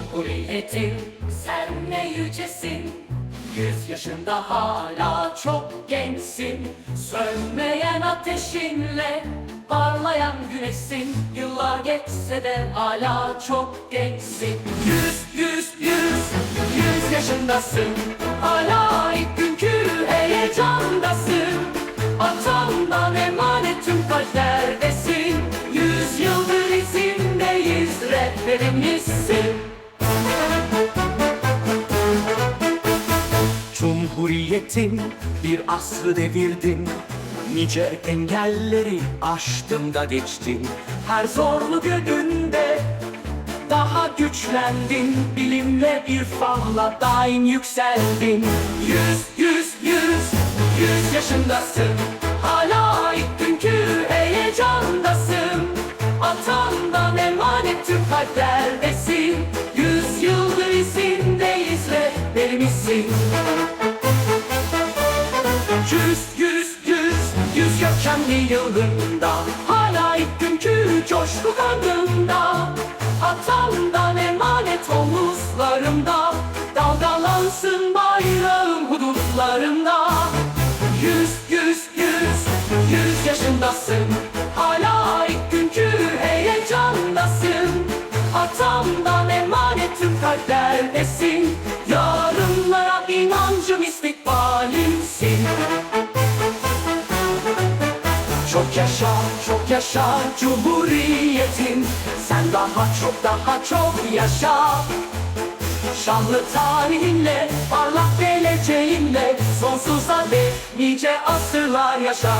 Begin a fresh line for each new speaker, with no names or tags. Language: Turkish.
Cumhuriyetin sen ne yücesin? Yüz yaşında hala çok gençsin. Sönmeyen ateşinle parlayan güneşsin. Yıllar geçse de hala çok gençsin. Yüz, yüz, yüz, yüz yaşındasın. Hala ilk günkü heyecandasın Atandan emanet tüm kalplerdesin. Yüz yıldır izindeyiz rehberimizsin. Cumhuriyetin bir asrı devirdin. Nice engelleri aştın da geçtin. Her zorlu gününde daha güçlendin. Bilimle irfanla daim yükseldin. Yüz, yüz, yüz, yüz yaşındasın. Hala ilk günkü heyecandasın. Atandan emanet tüm kalplerdesin rehberimizsin Yüz, yüz, yüz, yüz gökçenli yılında. Hala ilk günkü coşku kanında Atamdan emanet omuzlarımda. Dalgalansın bayrağım hudutlarında Yüz, yüz, yüz, yüz yaşındasın. Hala ilk günkü heyecandasın. Atamdan emanet tüm kalplerdesin çok yaşa, çok yaşa Cumhuriyetin. Sen daha çok daha çok yaşa. Şanlı tarihinle, parlak geleceğinle Sonsuza dek nice asırlar yaşa